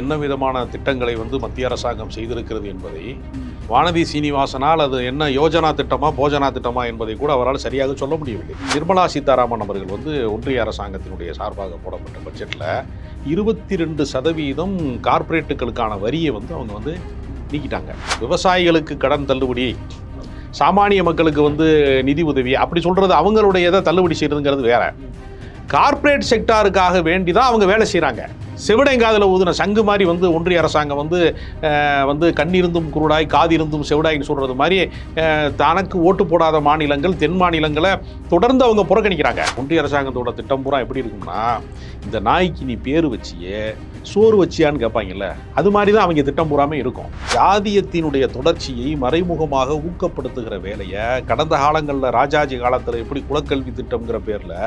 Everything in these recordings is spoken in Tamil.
என்ன விதமான திட்டங்களை வந்து மத்திய அரசாங்கம் செய்திருக்கிறது என்பதை வானதி சீனிவாசனால் அது என்ன யோஜனா திட்டமா போஜனா திட்டமா என்பதை கூட அவரால் சரியாக சொல்ல முடியவில்லை. நிர்மலா சீதாராமன் அவர்கள் வந்து ஒன்றிய அரசாங்கத்தினுடைய சார்பாக போடப்பட்ட பட்ஜெட்டில் இருபத்தி ரெண்டு சதவீதம் கார்ப்பரேட்டுகளுக்கான வரியை வந்து அவங்க வந்து நீக்கிட்டாங்க. விவசாயிகளுக்கு கடன் தள்ளுபடி சாமானிய மக்களுக்கு வந்து நிதி உதவி அப்படி சொல்கிறது அவங்களுடைய இதை தள்ளுபடி செய்கிறதுங்கிறது வேற. கார்ப்பரேட் செக்டாருக்காக வேண்டி தான் அவங்க வேலை செய்கிறாங்க செவிடைங்காதில் ஊதுன சங்கு மாதிரி வந்து ஒன்றிய அரசாங்கம் வந்து வந்து கண்ணிருந்தும் குருடாய் காதிருந்தும் செவிடாய்ன்னு சொல்கிறது மாதிரி தனக்கு ஓட்டு போடாத மாநிலங்கள் தென் மாநிலங்களை தொடர்ந்து அவங்க புறக்கணிக்கிறாங்க. ஒன்றிய அரசாங்கத்தோட திட்டம் பூரா எப்படி இருக்கும்னா இந்த நாய்க்கு நீ பேர் வச்சியே சோறு வச்சியான்னு கேட்பாங்கல்ல அது மாதிரி தான் அவங்க திட்டம் பூராமே இருக்கும். ஜாதியத்தினுடைய தொடர்ச்சியை மறைமுகமாக ஊக்கப்படுத்துகிற வேலையை கடந்த காலங்களில் ராஜாஜி காலத்தில் எப்படி குலக்கல்வி திட்டம்ங்கிற பேரில்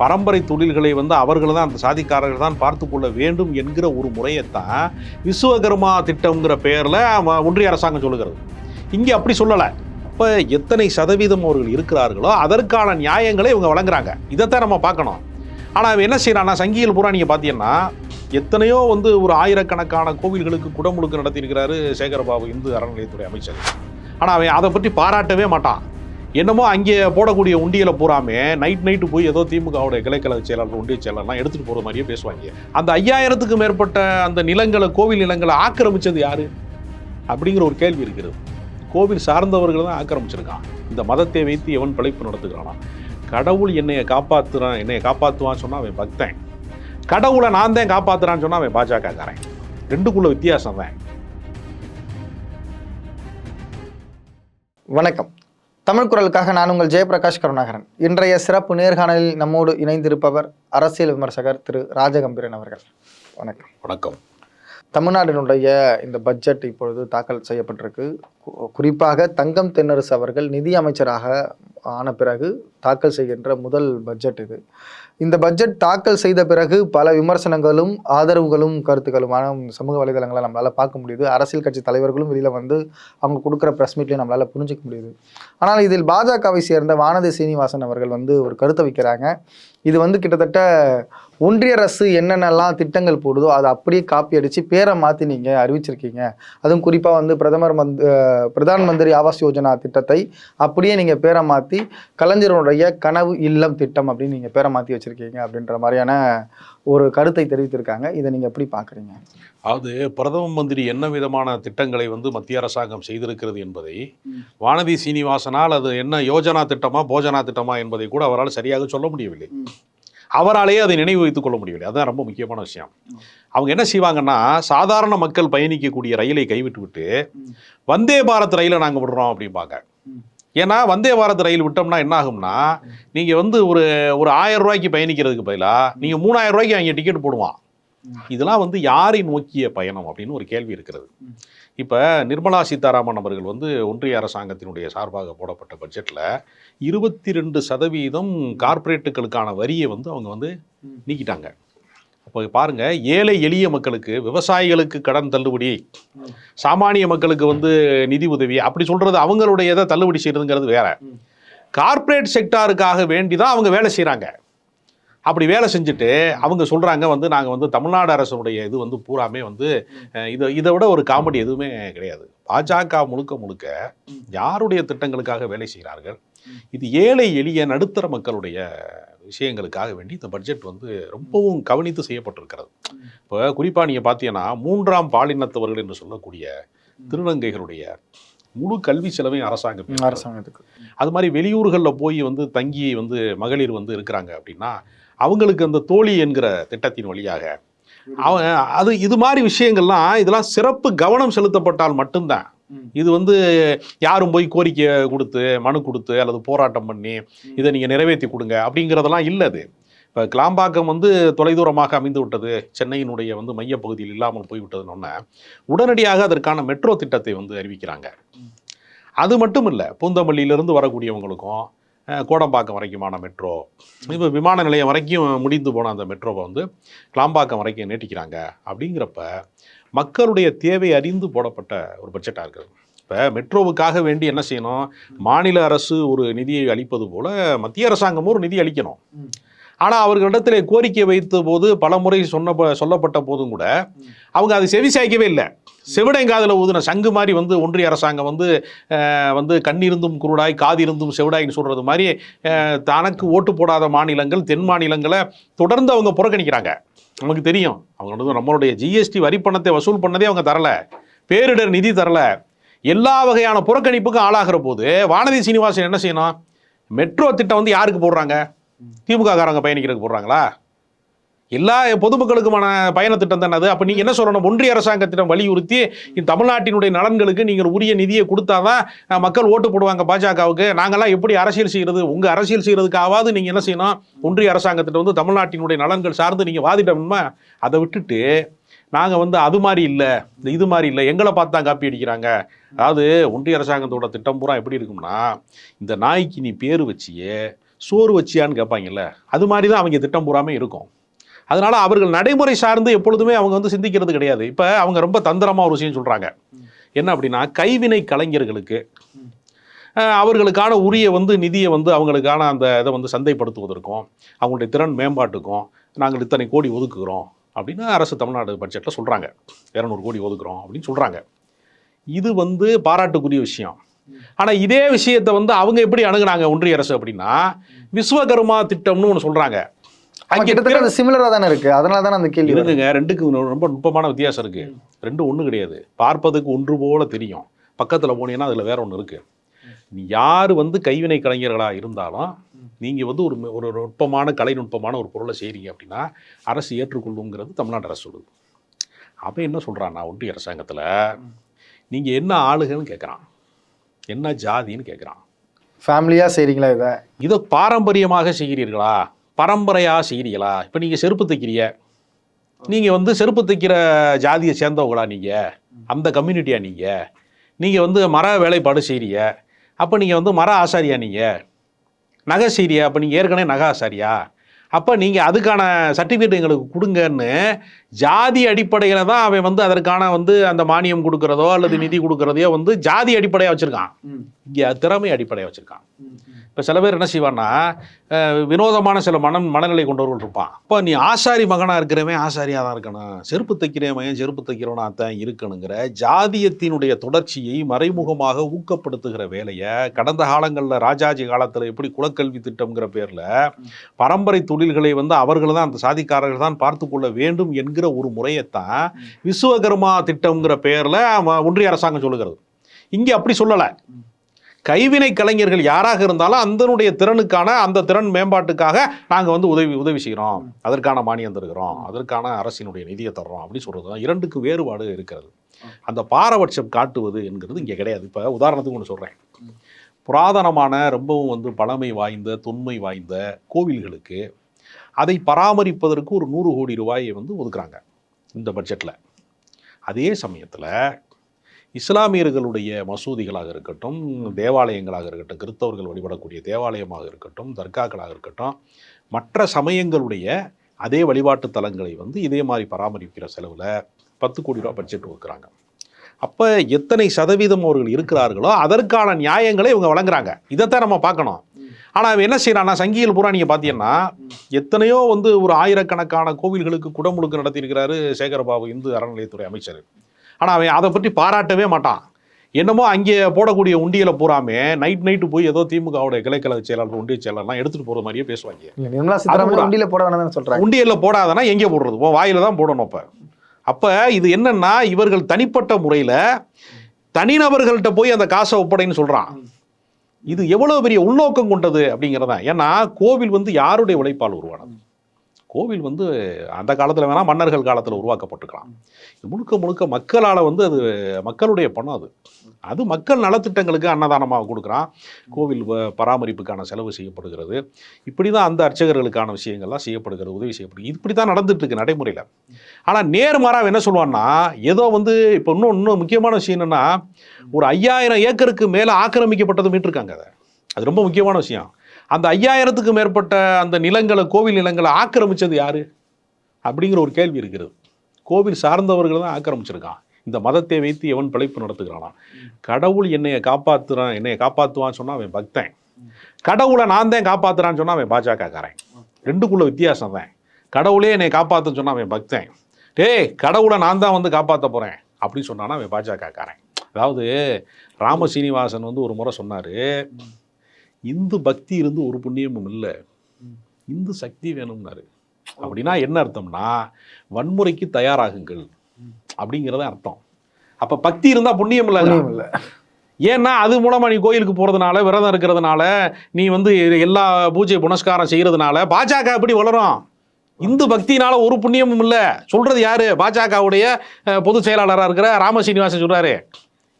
பரம்பரை தொழில்களை வந்து அவர்கள் தான் அந்த சாதிக்காரர்கள் தான் பார்த்து கொள்ள வேண்டும் என்கிற ஒரு முறையைத்தான் விஸ்வகர்மா திட்டம்ங்கிற பேரில் ஒன்றிய அரசாங்கம் சொல்லுகிறது. இங்கே அப்படி சொல்லலை. அப்போ எத்தனை சதவீதம் அவர்கள் இருக்கிறார்களோ அதற்கான நியாயங்களை இவங்க வழங்குறாங்க. இதைத்தான் நம்ம பார்க்கணும். ஆனால் அவன் என்ன செய்யறாங்கன்னா சங்கியல் பூரா நீங்கள் பார்த்தீங்கன்னா எத்தனையோ வந்து ஒரு ஆயிரக்கணக்கான கோவில்களுக்கு குடமுழுக்கு நடத்தியிருக்கிறாரு சேகரபாபு இந்து அறநிலையத்துறை அமைச்சர். ஆனால் அவன் அதை பற்றி பாராட்டவே மாட்டான். என்னமோ அங்கே போடக்கூடிய உண்டியலை பூராமே நைட் நைட்டு போய் ஏதோ திமுகவுடைய கிளைக்கழக செயலாளர் ஒன்றிய செயலாளர்லாம் எடுத்துகிட்டு போகிற மாதிரியே பேசுவாங்க. அந்த ஐயாயிரத்துக்கு மேற்பட்ட அந்த நிலங்களை கோவில் நிலங்களை ஆக்கிரமிச்சது யார்? அப்படிங்கிற ஒரு கேள்வி இருக்கிறது. கோவில் சார்ந்தவர்கள் தான் ஆக்கிரமிச்சிருக்கான். இந்த மதத்தை வைத்து எவன் பிழைப்பு நடத்துகிறானா? கடவுள் என்னையை காப்பாற்றுறான் என்னையை காப்பாற்றுவான்னு சொன்னால் அவன் பக்தன். கடவுளை நான் தான் காப்பாத்துறான்னு சொன்னா அவன் பாஜகக்காரன் ரெண்டுக்குள்ள வித்தியாசம் தான். வணக்கம். தமிழ் குரலுக்காக நான் உங்கள் ஜெயபிரகாஷ் கருணாகரன். இன்றைய சிறப்பு நேர்காணலில் நம்மோடு இணைந்திருப்பவர் அரசியல் விமர்சகர் திரு ராஜகம்பீரன் அவர்கள். வணக்கம். வணக்கம். தமிழ்நாட்டினுடைய இந்த பட்ஜெட் இப்பொழுது தாக்கல் செய்யப்பட்டிருக்கு. குறிப்பாக தங்கம் தென்னரசு அவர்கள் நிதி அமைச்சராக ஆன பிறகு தாக்கல் செய்கின்ற முதல் பட்ஜெட் இது. இந்த பட்ஜெட் தாக்கல் செய்த பிறகு பல விமர்சனங்களும் ஆதரவுகளும் கருத்துக்களுமான சமூக வலைதளங்களை நம்மளால் பார்க்க முடியுது. அரசியல் கட்சி தலைவர்களும் வெளியில் வந்து அவங்க கொடுக்குற ப்ரெஸ் மீட்லையும் நம்மளால் புரிஞ்சுக்க முடியுது. ஆனால் இதில் பாஜகவை சேர்ந்த வானதி சீனிவாசன் அவர்கள் வந்து ஒரு கருத்தை வைக்கிறாங்க. இது வந்து கிட்டத்தட்ட ஒன்றிய அரசு என்னென்னலாம் திட்டங்கள் போடுதோ அதை அப்படியே காப்பி அடித்து பேரை மாற்றி நீங்கள் அறிவிச்சிருக்கீங்க. அதுவும் குறிப்பாக வந்து பிரதமர் மந்த் பிரதான் மந்திரி ஆவாஸ் யோஜனா திட்டத்தை அப்படியே நீங்கள் பேரை மாற்றி கலைஞருடைய கனவு இல்லம் திட்டம் அப்படின்னு நீங்கள் பேரை மாற்றி வச்சுருக்கீங்க அப்படின்ற மாதிரியான ஒரு கருத்தை தெரிவித்திருக்காங்க. இதை நீங்கள் எப்படி பார்க்குறீங்க அதாவது பிரதம மந்திரி என்ன விதமான திட்டங்களை வந்து மத்திய அரசாங்கம் செய்திருக்கிறது என்பதை வானதி சீனிவாசனால் அது என்ன யோஜனா திட்டமா போஜனா திட்டமா என்பதை கூட அவரால் சரியாக சொல்ல முடியவில்லை. அவராலேயே அதை நினைவு வைத்துக் கொள்ள முடியவில்லை. அதுதான் ரொம்ப முக்கியமான விஷயம். அவங்க என்ன செய்வாங்கன்னா சாதாரண மக்கள் பயணிக்கக்கூடிய ரயிலை கைவிட்டு விட்டு வந்தே பாரத் ரயிலை நாங்கள் விடுறோம் அப்படிம்பாங்க ஏன்னா வந்தே பாரத் ரயில் விட்டோம்னா என்ன ஆகும்னா நீங்கள் வந்து ஒரு ஒரு ஆயிரம் ரூபாய்க்கு பயணிக்கிறதுக்கு பதிலாக நீங்கள் மூணாயிரம் ரூபாய்க்கு அங்கே டிக்கெட் போடுவான். இதெல்லாம் வந்து யாரை நோக்கிய பயணம் அப்படின்னு ஒரு கேள்வி இருக்கிறது. இப்போ நிர்மலா சீதாராமன் அவர்கள் வந்து ஒன்றிய அரசாங்கத்தினுடைய சார்பாக போடப்பட்ட பட்ஜெட்டில் இருபத்தி ரெண்டு சதவீதம் கார்ப்பரேட்டுகளுக்கான வரியை வந்து அவங்க வந்து நீக்கிட்டாங்க. அப்போ பாருங்க ஏழை எளிய மக்களுக்கு விவசாயிகளுக்கு கடன் தள்ளுபடி சாமானிய மக்களுக்கு வந்து நிதி உதவி அப்படி சொல்றது அவங்களுடைய இதை தள்ளுபடி செய்யறதுங்கிறது வேற. கார்ப்பரேட் செக்டாருக்காக வேண்டி தான் அவங்க வேலை செய்கிறாங்க அப்படி வேலை செஞ்சுட்டு அவங்க சொல்கிறாங்க வந்து நாங்கள் வந்து தமிழ்நாடு அரசுடைய இது வந்து பூராமே வந்து இதை இதை விட ஒரு காமெடி எதுவுமே கிடையாது. பாஜக முழுக்க முழுக்க யாருடைய திட்டங்களுக்காக வேலை செய்கிறார்கள்? இது ஏழை எளிய நடுத்தர மக்களுடைய விஷயங்களுக்காக வேண்டி இந்த பட்ஜெட் வந்து ரொம்பவும் கவனித்து செய்யப்பட்டிருக்கிறது. இப்போ குறிப்பாக நீங்கள் பார்த்தீங்கன்னா மூன்றாம் பாலினத்தவர்கள் என்று சொல்லக்கூடிய திருநங்கைகளுடைய முழு கல்வி செலவையும் அரசாங்கம். அரசாங்கத்துக்கு. அது மாதிரி வெளியூர்களில் போய் வந்து தங்கி வந்து மகளிர் வந்து இருக்கிறாங்க அப்படின்னா அவங்களுக்கு அந்த தோழி என்கிற திட்டத்தின் வழியாக. அவன் அது இது மாதிரி விஷயங்கள்லாம் இதெல்லாம் சிறப்பு கவனம் செலுத்தப்பட்டால் மட்டும்தான். இது வந்து யாரும் போய் கோரிக்கை கொடுத்து மனு கொடுத்து அல்லது போராட்டம் பண்ணி இதை நீங்கள் நிறைவேற்றி கொடுங்க அப்படிங்கிறதெல்லாம் இல்லை அது. இப்போ கிளாம்பாக்கம் வந்து தொலைதூரமாக அமைந்து விட்டது சென்னையினுடைய வந்து மையப்பகுதியில் இல்லாமல் போய்விட்டதுன்னு உடனடியாக அதற்கான மெட்ரோ திட்டத்தை வந்து அறிவிக்கிறாங்க. அது மட்டும் இல்லை பூந்தமல்லியிலிருந்து வரக்கூடியவங்களுக்கும் கோடம்பாக்கம் வரைக்குமான மெட்ரோ இப்போ விமான நிலையம் வரைக்கும் முடிந்து போன அந்த மெட்ரோவை வந்து கிளாம்பாக்கம் வரைக்கும் நீட்டிக்கிறாங்க. அப்படிங்கிறப்ப மக்களுடைய தேவை அறிந்து போடப்பட்ட ஒரு பட்ஜெட்டாக இருக்குது. இப்போ மெட்ரோவுக்காக வேண்டி என்ன செய்யணும்? மாநில அரசு ஒரு நிதியை அளிப்பது போல் மத்திய அரசாங்கமும் ஒரு நிதி அளிக்கணும். ஆனால் அவர்களிடத்திலே கோரிக்கை வைத்த போது பல முறை சொன்ன சொல்லப்பட்ட போதும் கூட அவங்க அதை செவிசாய்க்கவே இல்லை. செவிடைங்காதில் ஊதுன சங்கு மாதிரி வந்து ஒன்றிய அரசாங்கம் வந்து வந்து கண்ணிருந்தும் குருடாய் காதிருந்தும் செவிடாய்ன்னு சொல்கிறது மாதிரி தனக்கு ஓட்டு போடாத மாநிலங்கள் தென் மாநிலங்களை தொடர்ந்து அவங்க புறக்கணிக்கிறாங்க. நமக்கு தெரியும். அவங்க வந்து நம்மளுடைய ஜிஎஸ்டி வரி பணத்தை வசூல் பண்ணதே அவங்க தரல. பேரிடர் நிதி தரல. எல்லா வகையான புறக்கணிப்புக்கும் ஆளாகிற போது வானதி சீனிவாசன் என்ன செய்யணும்? மெட்ரோ திட்டம் வந்து யாருக்கு போடுறாங்க? திமுக காரங்க பயணிக்கிறதுக்கு போடுறாங்களா? எல்லா பொதுமக்களுக்குமான பயண திட்டம் தானே அது. அப்போ நீங்கள் என்ன சொல்லணும்? ஒன்றிய அரசாங்கத்திடம் வலியுறுத்தி இந்த தமிழ்நாட்டினுடைய நலன்களுக்கு நீங்கள் உரிய நிதியை கொடுத்தாதான் மக்கள் ஓட்டு போடுவாங்க பாஜகவுக்கு. நாங்கள்லாம் எப்படி அரசியல் செய்கிறது உங்கள் அரசியல் செய்கிறதுக்காவது நீங்கள் என்ன செய்யணும்? ஒன்றிய அரசாங்கத்திட்ட வந்து தமிழ்நாட்டினுடைய நலன்கள் சார்ந்து நீங்கள் வாதிடணுமா? அதை விட்டுட்டு நாங்கள் வந்து அது மாதிரி இல்லை இந்த இது மாதிரி இல்லை எங்களை பார்த்து தான் காப்பி அடிக்கிறாங்க. அதாவது ஒன்றிய அரசாங்கத்தோட திட்டம் பூரா எப்படி இருக்கும்னா இந்த நாய்க்கு நீ பேர் வச்சியே சோறு வச்சியான்னு கேட்பாங்கல்ல அது மாதிரி தான் அவங்க திட்டம் பூராமே இருக்கும். அதனால் அவர்கள் நடைமுறை சார்ந்து எப்பொழுதுமே அவங்க வந்து சிந்திக்கிறது கிடையாது. இப்போ அவங்க ரொம்ப தந்திரமாக ஒரு விஷயம் சொல்கிறாங்க என்ன அப்படின்னா கைவினை கலைஞர்களுக்கு அவர்களுக்கான உரிய வந்து நிதியை வந்து அவங்களுக்கான அந்த இதை வந்து சந்தைப்படுத்துவதற்கும் அவங்களுடைய திறன் மேம்பாட்டுக்கும் நாங்கள் இத்தனை கோடி ஒதுக்குகிறோம் அப்படின்னு அரசு தமிழ்நாடு பட்ஜெட்டில் சொல்கிறாங்க இரநூறு கோடி ஒதுக்குறோம் அப்படின்னு சொல்கிறாங்க இது வந்து பாராட்டுக்குரிய விஷயம். ஆனால் இதே விஷயத்தை வந்து அவங்க எப்படி அணுகுனாங்க ஒன்றிய அரசு அப்படின்னா விஸ்வகர்மா திட்டம்னு ஒன்று சொல்கிறாங்க கிட்டத்தட்ட அது சிமிலரா தானே இருக்கு. அதனால தானே அந்த கேள்வி. இருந்துங்க ரெண்டுக்கு ரொம்ப நுட்பமான வித்தியாசம் இருக்கு. ரெண்டும் ஒண்ணு கிடையாது. பார்ப்பதுக்கு ஒன்று போல தெரியும். பக்கத்துல போனீங்கன்னா அதுல வேற ஒண்ணு இருக்கு. நீ யார் வந்து கைவினை கலைஞர்களா இருந்தாலும் நீங்க வந்து ஒரு ஒரு நுட்பமான கலை நுட்பமான ஒரு பொருளை செய்றீங்க அப்படின்னா அரசு ஏற்றுக்கொள்ளுங்கிறது தமிழ்நாடு அரசு சொல்லுது. அவன் என்ன சொல்றான்னா ஒன்றிய அரசாங்கத்துல நீங்க என்ன ஆளுகன்னு கேட்குறான் என்ன ஜாதின்னு கேட்குறான் ஃபேமிலியா செய்றீங்களா இதை? இதை பாரம்பரியமாக செய்கிறீர்களா? பரம்பரையாக செய்கிறீங்களா இப்போ நீங்கள் செருப்பு தைக்கிறீங்க. நீங்கள் வந்து செருப்பு தைக்கிற ஜாதியை சேர்ந்தவங்களா நீங்கள் அந்த கம்யூனிட்டியா நீங்கள் நீங்கள் வந்து மர வேலைப்பாடு செய்கிறீங்க அப்போ நீங்கள் வந்து மர ஆசாரியா நீங்கள் நகை செய்றியா அப்போ நீங்கள் ஏற்கனவே நகை ஆசாரியா? அப்போ நீங்கள் அதுக்கான சர்டிஃபிகேட் எங்களுக்கு கொடுங்கன்னு ஜாதி அடிப்படையில் தான் அவன் வந்து அதற்கான வந்து அந்த மானியம் கொடுக்குறதோ அல்லது நிதி கொடுக்குறதையோ வந்து ஜாதி அடிப்படையாக வச்சுருக்கான். இங்கே திறமை அடிப்படையாக வச்சுருக்கான். இப்போ சில பேர் என்ன செய்வான்னா வினோதமான சில மனம் மனநிலை கொண்டவர்கள் இருப்பான். இப்போ நீ ஆசாரி மகனாக இருக்கிறவன் ஆசாரியாக தான் இருக்கணும். செருப்பு தைக்கிறவன் மகன் செருப்பு தைக்கிறவனா தான் இருக்கணுங்கிற ஜாதியத்தினுடைய தொடர்ச்சியை மறைமுகமாக ஊக்கப்படுத்துகிற வேலையை கடந்த காலங்களில் ராஜாஜி காலத்தில் எப்படி குலக்கல்வி திட்டம்ங்கிற பேரில் பரம்பரை தொழில்களை வந்து அவர்கள் தான் அந்த சாதிக்காரர்கள் தான் பார்த்து கொள்ள வேண்டும் என்கிற ஒரு முறையைத்தான் விஸ்வகர்மா திட்டம்ங்கிற பேரில் ஒன்றிய அரசாங்கம் சொல்லுகிறது. இங்கே அப்படி சொல்லலை. கைவினை கலைஞர்கள் யாராக இருந்தாலும் அந்தனுடைய திறனுக்கான அந்த திறன் மேம்பாட்டுக்காக நாங்கள் வந்து உதவி உதவி செய்கிறோம் அதற்கான மானியம் தருகிறோம். அதற்கான அரசினுடைய நிதியை தர்றோம் அப்படின்னு சொல்கிறது தான் இரண்டுக்கு வேறுபாடு இருக்கிறது. அந்த பாரபட்சம் காட்டுவது என்கிறது இங்கே கிடையாது. இப்போ உதாரணத்துக்கு ஒன்று சொல்கிறேன் புராதனமான ரொம்பவும் வந்து பழமை வாய்ந்த தொன்மை வாய்ந்த கோவில்களுக்கு அதை பராமரிப்பதற்கு ஒரு நூறு கோடி ரூபாயை வந்து ஒதுக்குறாங்க இந்த பட்ஜெட்டில் அதே சமயத்தில் இஸ்லாமியர்களுடைய மசூதிகளாக இருக்கட்டும் தேவாலயங்களாக இருக்கட்டும் கிறிஸ்தவர்கள் வழிபடக்கூடிய தேவாலயமாக இருக்கட்டும் தர்காக்களாக இருக்கட்டும் மற்ற சமயங்களுடைய அதே வழிபாட்டு தலங்களை வந்து இதே மாதிரி பராமரிக்கிற செலவில் பத்து கோடி ரூபா பட்ஜெட் ஒதுக்குறாங்க. அப்போ எத்தனை சதவீதம் அவர்கள் இருக்கிறார்களோ அதற்கான நியாயங்களை இவங்க வழங்குறாங்க. இதைத்தான் நம்ம பார்க்கணும். ஆனால் அவன் என்ன செய்யறான்னா சங்கியல் பூரா நீங்கள் பார்த்தீங்கன்னா எத்தனையோ வந்து ஒரு ஆயிரக்கணக்கான கோவில்களுக்கு குடமுழுக்கு நடத்தியிருக்கிறாரு சேகரபாபு இந்து அறநிலையத்துறை அமைச்சர். ஆனால் அவன் அதை பற்றி பாராட்டவே மாட்டான். என்னமோ அங்கே போடக்கூடிய உண்டியலை பூராமே நைட் நைட்டு போய் ஏதோ திமுகவுடைய கிளைக்கழக செயலாளர் ஒன்றிய செயலாளர்லாம் எடுத்துகிட்டு போகிற மாதிரியே பேசுவாங்க. நிர்மலா சீதாராமன் போட வேணாம்னு சொல்றாங்க உண்டியல்ல போடாதனா எங்கே போடுறது? உன் வாயில தான் போடணும் அப்போ. அப்போ இது என்னன்னா இவர்கள் தனிப்பட்ட முறையில் தனிநபர்கள்ட்ட போய் அந்த காசை ஒப்படைன்னு சொல்றான். இது எவ்வளவு பெரிய உள்நோக்கம் கொண்டது அப்படிங்கிறதான். ஏன்னா கோவில் வந்து யாருடைய உழைப்பால் உருவானது? கோவில் வந்து அந்த காலத்தில் வேணால் மன்னர்கள் காலத்தில் உருவாக்கப்பட்டுக்கலாம் முழுக்க முழுக்க மக்களால் வந்து அது மக்களுடைய பணம் அது. அது மக்கள் நலத்திட்டங்களுக்கு அன்னதானமாக கொடுக்குறான். கோவில் வ- பராமரிப்புக்கான செலவு செய்யப்படுகிறது. இப்படி தான் அந்த அர்ச்சகர்களுக்கான விஷயங்கள்லாம் செய்யப்படுகிறது உதவி செய்யப்படுகிறது. இப்படி தான் நடந்துட்டு நடைமுறையில். ஆனால் நேர்மாறாக என்ன சொல்லுவான்னா ஏதோ வந்து இப்போ இன்னும் இன்னும் முக்கியமான விஷயம் என்னென்னா ஒரு ஐயாயிரம் ஏக்கருக்கு மேலே ஆக்கிரமிக்கப்பட்டது மீட்டிருக்காங்க அதை. அது ரொம்ப முக்கியமான விஷயம். அந்த ஐயாயிரத்துக்கு மேற்பட்ட அந்த நிலங்களை கோவில் நிலங்களை ஆக்கிரமிச்சது யார்? அப்படிங்கிற ஒரு கேள்வி இருக்கிறது. கோவில் சார்ந்தவர்கள் தான் ஆக்கிரமிச்சிருக்கான். இந்த மதத்தை வைத்து எவன் பிழைப்பு நடத்துகிறானா? கடவுள் என்னைய காப்பாற்றுறான் என்னைய காப்பாற்றுவான்னு சொன்னால் அவன் பக்தன். கடவுளை நான் தான் காப்பாற்றுறான்னு சொன்னால் அவன் பாஜக ரெண்டுக்குள்ள வித்தியாசம் தான். கடவுளே என்னை காப்பாற்ற சொன்னால் அவன் பக்தன். டேய் கடவுளை நான் தான் வந்து காப்பாற்ற போகிறேன் அப்படின்னு சொன்னான்னா அவன் பாஜகக்காரன். அதாவது ராம சீனிவாசன் வந்து ஒரு முறை சொன்னார் இந்து பக்தி இருந்து ஒரு புண்ணியமும் இல்லை. இந்து சக்தி வேணும்னாரு. அப்படின்னா என்ன அர்த்தம்னா வன்முறைக்கு தயாராகுங்கள் அப்படிங்கிறத அர்த்தம். அப்போ பக்தி இருந்தால் புண்ணியம் இல்லை. இல்ல. ஏன்னா அது மூலமா நீ கோயிலுக்கு போறதுனால விரதம் இருக்கிறதுனால நீ வந்து எல்லா பூஜை புனஸ்காரம் செய்யறதுனால பாஜக எப்படி வளரும்? இந்து பக்தினால ஒரு புண்ணியமும் இல்லை. சொல்றது யாரு? பாஜகவுடைய பொதுச் செயலாளராக இருக்கிற ராம சீனிவாசன் சொல்றாரு.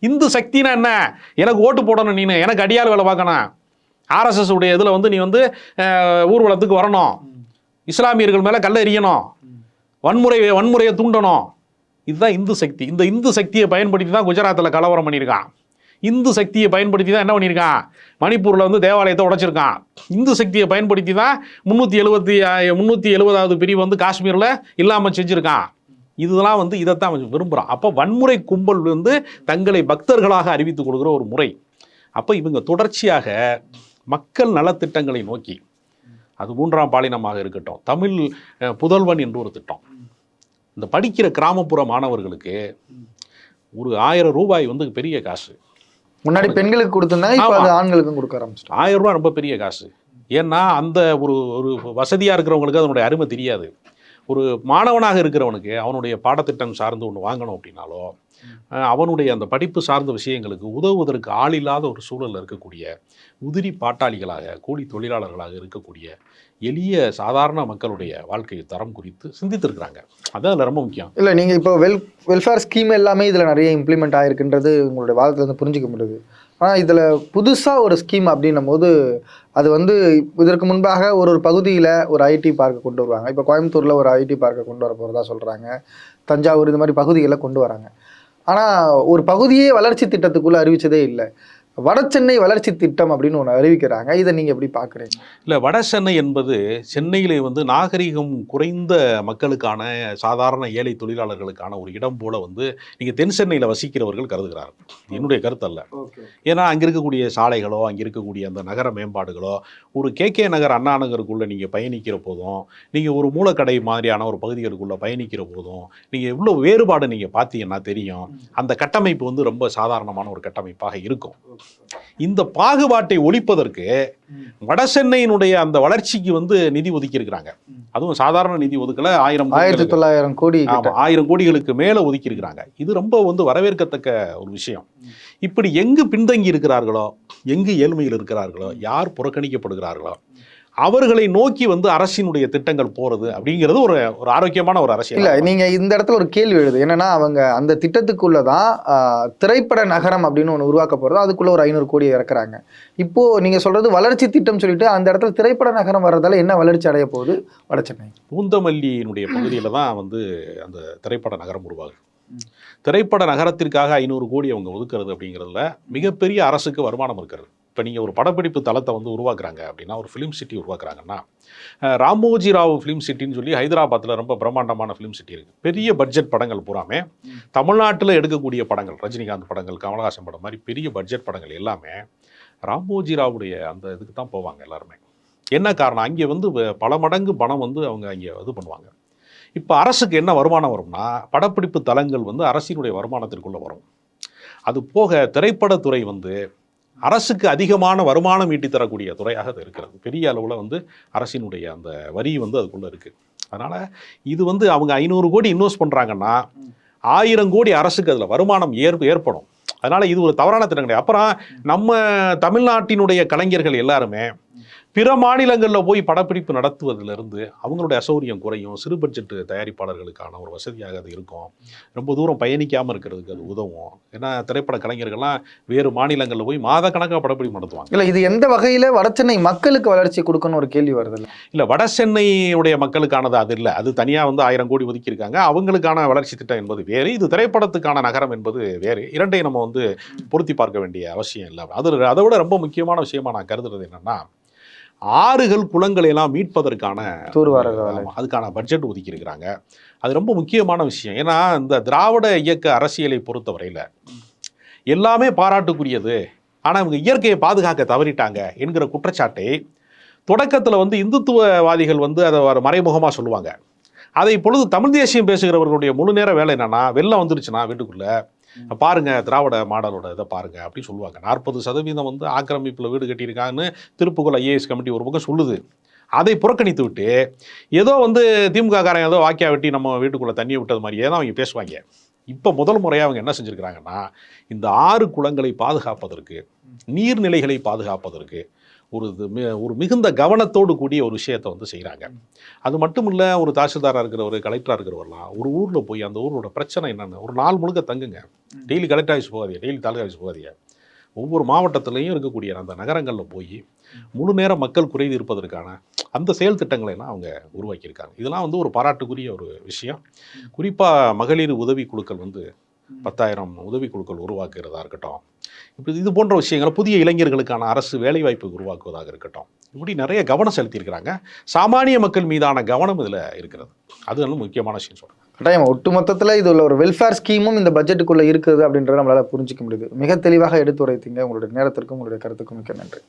இந்து சக்தினா என்ன? எனக்கு ஓட்டு போடணும் நீனு. எனக்கு அடியாள் வேலை பார்க்கணும். ஆர்எஸ்எஸ் உடைய இதில் வந்து நீ வந்து ஊர்வலத்துக்கு வரணும். இஸ்லாமியர்கள் மேலே கல்ல எறியணும். வன்முறை வன்முறையை தூண்டணும். இதுதான் இந்து சக்தி. இந்த இந்து சக்தியை பயன்படுத்தி தான் குஜராத்தில் கலவரம் பண்ணியிருக்கான். இந்து சக்தியை பயன்படுத்தி தான் என்ன பண்ணியிருக்கான்? மணிப்பூரில் வந்து தேவாலயத்தை உடைச்சிருக்கான். இந்து சக்தியை பயன்படுத்தி தான் முந்நூற்றி எழுபத்தி முந்நூற்றி எழுபதாவது பிரிவு வந்து காஷ்மீரில் இல்லாமல் செஞ்சுருக்கான். இதெல்லாம் வந்து இதைத்தான் விரும்புகிறான் அப்போ வன்முறை கும்பல் வந்து தங்களை பக்தர்களாக அறிவித்துக் கொடுக்குற ஒரு முறை. அப்போ இவங்க தொடர்ச்சியாக மக்கள் நலத்திட்டங்களை நோக்கி. அது மூன்றாம் பாலினமாக இருக்கட்டும். தமிழ் புதல்வன் என்று ஒரு திட்டம். இந்த படிக்கிற கிராமப்புற மாணவர்களுக்கு ஒரு ஆயிரம் ரூபாய் வந்து பெரிய காசு. முன்னாடி பெண்களுக்கு கொடுத்திருந்தாங்க இப்போ. அது ஆண்களுக்கும் கொடுக்க ஆரம்பிச்சிட்டோம் ஆயிரம் ரூபாய் ரொம்ப பெரிய காசு. ஏன்னா அந்த ஒரு ஒரு வசதியாக இருக்கிறவங்களுக்கு அதனுடைய அருமை தெரியாது. ஒரு மாணவனாக இருக்கிறவனுக்கு அவனுடைய பாடத்திட்டம் சார்ந்து ஒன்று வாங்கணும் அப்படின்னாலோ அவனுடைய அந்த படிப்பு சார்ந்த விஷயங்களுக்கு உதவுவதற்கு ஆள் இல்லாத ஒரு சூழலில் இருக்கக்கூடிய உதிரி பாட்டாளிகளாக கூலி தொழிலாளர்களாக இருக்கக்கூடிய எளிய சாதாரண மக்களுடைய வாழ்க்கை தரம் குறித்து சிந்தித்திருக்கிறாங்க. அதான் அதில் ரொம்ப முக்கியம். இல்லை நீங்கள் இப்போ வெல் வெல்ஃபேர் ஸ்கீம் எல்லாமே இதில் நிறைய இம்ப்ளிமெண்ட் ஆகிருக்குன்றது உங்களுடைய வாதத்துல இருந்து புரிஞ்சுக்க முடியுது. ஆனால் இதில் புதுசாக ஒரு ஸ்கீம் அப்படின்னும் போது அது வந்து இதற்கு முன்பாக ஒரு ஒரு பகுதியில் ஒரு ஐடி பார்க்கை கொண்டு வருவாங்க. இப்போ கோயம்புத்தூரில் ஒரு ஐடி பார்க்கை கொண்டு வர போகிறதா சொல்கிறாங்க தஞ்சாவூர் இந்த மாதிரி பகுதிகளில் கொண்டு வராங்க. ஆனால் ஒரு பகுதியே வளர்ச்சி திட்டத்துக்குள்ளே அறிவிச்சதே இல்லை. வடசென்னை வளர்ச்சி திட்டம் அப்படின்னு ஒன்று அறிவிக்கிறாங்க. இதை நீங்கள் எப்படி பார்க்குறீங்க இல்லை வட சென்னை என்பது சென்னையிலே வந்து நாகரிகம் குறைந்த மக்களுக்கான சாதாரண ஏழை தொழிலாளர்களுக்கான ஒரு இடம் போல வந்து நீங்கள் தென் சென்னையில் வசிக்கிறவர்கள் கருதுகிறார்கள். என்னுடைய கருத்து அல்ல. ஏன்னா அங்கே இருக்கக்கூடிய சாலைகளோ அங்கே இருக்கக்கூடிய அந்த நகர மேம்பாடுகளோ ஒரு கே கே நகர் அண்ணா நகருக்குள்ளே நீங்கள் பயணிக்கிற போதும் நீங்கள் ஒரு மூலக்கடை மாதிரியான ஒரு பகுதிகளுக்குள்ளே பயணிக்கிற போதும் நீங்கள் எவ்வளோ வேறுபாடு நீங்கள் பார்த்தீங்கன்னா தெரியும். அந்த கட்டமைப்பு வந்து ரொம்ப சாதாரணமான ஒரு கட்டமைப்பாக இருக்கும். இந்த பாகுபாட்டை ஒழிப்பதற்கு வடசென்னையினுடைய அந்த வளர்ச்சிக்கு வந்து நிதி ஒதுக்கி இருக்கிறாங்க அதுவும் சாதாரண நிதி ஒதுக்கல ஆயிரம் ஆயிரத்தி. தொள்ளாயிரம் கோடி ஆயிரம் கோடிகளுக்கு மேல ஒதுக்கி இருக்கிறாங்க இது ரொம்ப வந்து வரவேற்கத்தக்க ஒரு விஷயம். இப்படி எங்கு பின்தங்கி இருக்கிறார்களோ எங்கு ஏழ்மையில் இருக்கிறார்களோ யார் புறக்கணிக்கப்படுகிறார்களோ அவர்களை நோக்கி வந்து அரசினுடைய திட்டங்கள் போறது அப்படிங்கிறது ஒரு ஒரு ஆரோக்கியமான ஒரு அரசியல். இல்ல நீங்க இந்த இடத்துல ஒரு கேள்வி எழுது. என்னன்னா அவங்க அந்த திட்டத்துக்குள்ள தான் திரைப்பட நகரம் அப்படின்னு ஒன்று உருவாக்க போறது அதுக்குள்ள ஒரு ஐநூறு கோடி இறக்குறாங்க. இப்போ நீங்க சொல்றது வளர்ச்சி திட்டம் சொல்லிட்டு அந்த இடத்துல திரைப்பட நகரம் வர்றதால என்ன வளர்ச்சி அடைய போகுது? வடசென்னை பூந்தமல்லியினுடைய பகுதியில் தான் வந்து அந்த திரைப்பட நகரம் உருவாகுது. திரைப்பட நகரத்திற்காக ஐநூறு கோடி அவங்க ஒதுக்குறது அப்படிங்கிறதுல மிகப்பெரிய அரசுக்கு வருமானம் இருக்கிறது. இப்போ நீங்கள் ஒரு படப்பிடிப்பு தளத்தை வந்து உருவாக்குறாங்க அப்படின்னா ஒரு ஃபிலிம் சிட்டி உருவாக்குறாங்கன்னா ராமோஜி ராவ் ஃபிலிம் சிட்டின்னு சொல்லி ஹைதராபாத்தில் ரொம்ப பிரம்மாண்டமான ஃபிலிம் சிட்டி இருக்குது பெரிய பட்ஜெட் படங்கள் பூராமே தமிழ்நாட்டில் எடுக்கக்கூடிய படங்கள் ரஜினிகாந்த் படங்கள் கமலஹாசன் படம் மாதிரி பெரிய பட்ஜெட் படங்கள் எல்லாமே ராமோஜி ராவுடைய அந்த இதுக்கு தான் போவாங்க எல்லாருமே. என்ன காரணம்? அங்கே வந்து பல மடங்கு பணம் வந்து அவங்க அங்கே இது பண்ணுவாங்க. இப்போ அரசுக்கு என்ன வருமானம் வரும்னா படப்பிடிப்பு தலங்கள் வந்து அரசினுடைய வருமானத்திற்குள்ளே வரும். அது போக திரைப்படத்துறை வந்து அரசுக்கு அதிகமான வருமானம் ஈட்டி தரக்கூடிய துறையாக அது இருக்கிறது. பெரிய அளவில் வந்து அரசினுடைய அந்த வரி வந்து அதுக்குள்ளே இருக்குது அதனால் இது வந்து அவங்க ஐநூறு கோடி இன்வெஸ்ட் பண்ணுறாங்கன்னா ஆயிரம் கோடி அரசுக்கு அதில் வருமானம் ஏற் ஏற்படும். அதனால் இது ஒரு தவறான திட்டம் கிடையாது அப்புறம் நம்ம தமிழ்நாட்டினுடைய கலைஞர்கள் எல்லாருமே பிற மாநிலங்களில் போய் படப்பிடிப்பு நடத்துவதிலிருந்து அவங்களுடைய அசௌரியம் குறையும். சிறு பட்ஜெட் தயாரிப்பாளர்களுக்கான ஒரு வசதியாக அது இருக்கும். ரொம்ப தூரம் பயணிக்காமல் இருக்கிறதுக்கு அது உதவும். ஏன்னா திரைப்பட கலைஞர்கள்லாம் வேறு மாநிலங்களில் போய் மாதக்கணக்காக படப்பிடிப்பு நடத்துவாங்க. இல்ல இது எந்த வகையில வடசென்னை மக்களுக்கு வளர்ச்சி கொடுக்கணும் ஒரு கேள்வி வருது இல்லை? வட சென்னையுடைய மக்களுக்கானது அது இல்லை. அது தனியாக வந்து ஆயிரம் கோடி ஒதுக்கியிருக்காங்க. அவங்களுக்கான வளர்ச்சி திட்டம் என்பது வேறு. இது திரைப்படத்துக்கான நகரம் என்பது வேறு. இரண்டையும் நம்ம வந்து பொருத்தி பார்க்க வேண்டிய அவசியம் இல்லை. அது அதை விட ரொம்ப முக்கியமான விஷயமா நான் கருதுறது என்னன்னா ஆறுகள் குளங்களை எல்லாம் மீட்பதற்கான அதுக்கான பட்ஜெட் ஒதுக்கி இருக்கிறாங்க அது ரொம்ப முக்கியமான விஷயம். ஏன்னா இந்த திராவிட இயக்க அரசியலை பொறுத்தவரையில் எல்லாமே பாராட்டுக்குரியது. ஆனால் இவங்க இயற்கையை பாதுகாக்க தவறிட்டாங்க என்கிற குற்றச்சாட்டை தொடக்கத்தில் வந்து இந்துத்துவவாதிகள் வந்து அதை மறைமுகமாக சொல்லுவாங்க. அதை இப்பொழுது தமிழ் தேசியம் பேசுகிறவர்களுடைய முழு நேர வேலை என்னன்னா வெள்ளம் வந்துருச்சுன்னா வீட்டுக்குள்ள பாருங்க திராவிட மாடலோட இதை பாருங்க அப்படின்னு சொல்லுவாங்க. நாற்பது சதவீதம் வந்து ஆக்கிரமிப்பில் வீடு கட்டியிருக்காங்கன்னு திருப்புகழ் ஐஏஎஸ் கமிட்டி ஒரு பக்கம் சொல்லுது. அதை புறக்கணித்து விட்டு ஏதோ வந்து திமுக காரன் ஏதோ வாக்கியா வெட்டி நம்ம வீட்டுக்குள்ளே தண்ணியை விட்டது மாதிரியே தான் அவங்க பேசுவாங்க. இப்போ முதல் முறையாக அவங்க என்ன செஞ்சுருக்கிறாங்கன்னா இந்த ஆறு குளங்களை பாதுகாப்பதற்கு நீர்நிலைகளை பாதுகாப்பதற்கு ஒரு ஒரு மிகுந்த கவனத்தோடு கூடிய ஒரு விஷயத்தை வந்து செய்கிறாங்க அது மட்டும் இல்லை ஒரு தாசில்தாராக இருக்கிறவர் கலெக்டராக இருக்கிறவர்லாம் ஒரு ஊரில் போய் அந்த ஊரோட பிரச்சனை என்னென்னு ஒரு நாள் முழுக்க தங்குங்க. டெய்லி கலெக்டர் ஆஃபீஸ் போகாதீங்க டெய்லி தாலுகா ஆஃபீஸ் போகாதீங்க. ஒவ்வொரு மாவட்டத்துலேயும் இருக்கக்கூடிய அந்த நகரங்களில் போய் முழு நேர மக்கள் குறை இருப்பதற்கான அந்த செயல் திட்டங்களை எல்லாம் அவங்க உருவாக்கியிருக்காங்க. இதெல்லாம் வந்து ஒரு பாராட்டுக்குரிய ஒரு விஷயம். குறிப்பாக மகளிர் உதவி குழுக்கள் வந்து பத்தாயிரம் உதவிக்குழுக்கள் உருவாக்குறதா இருக்கட்டும். இப்படி இது போன்ற விஷயங்களை புதிய இளைஞர்களுக்கான அரசு வேலைவாய்ப்பு உருவாக்குவதாக இருக்கட்டும். இப்படி நிறைய கவனம் செலுத்தியிருக்கிறாங்க. சாமானிய மக்கள் மீதான கவனம் இதில் இருக்கிறது. அது நல்ல முக்கியமான விஷயம் சொல்கிறேன் கட்டாயம் ஒட்டுமொத்தத்தில் இது உள்ள ஒரு வெல்ஃபேர் ஸ்கீமும் இந்த பட்ஜெட்டுக்குள்ளே இருக்குது அப்படின்றத நம்மளால் புரிஞ்சிக்க முடியுது. மிக தெளிவாக எடுத்துரைத்தீங்க. உங்களுடைய நேரத்திற்கும் உங்களுடைய கருத்துக்கும் மிக்க நன்றி.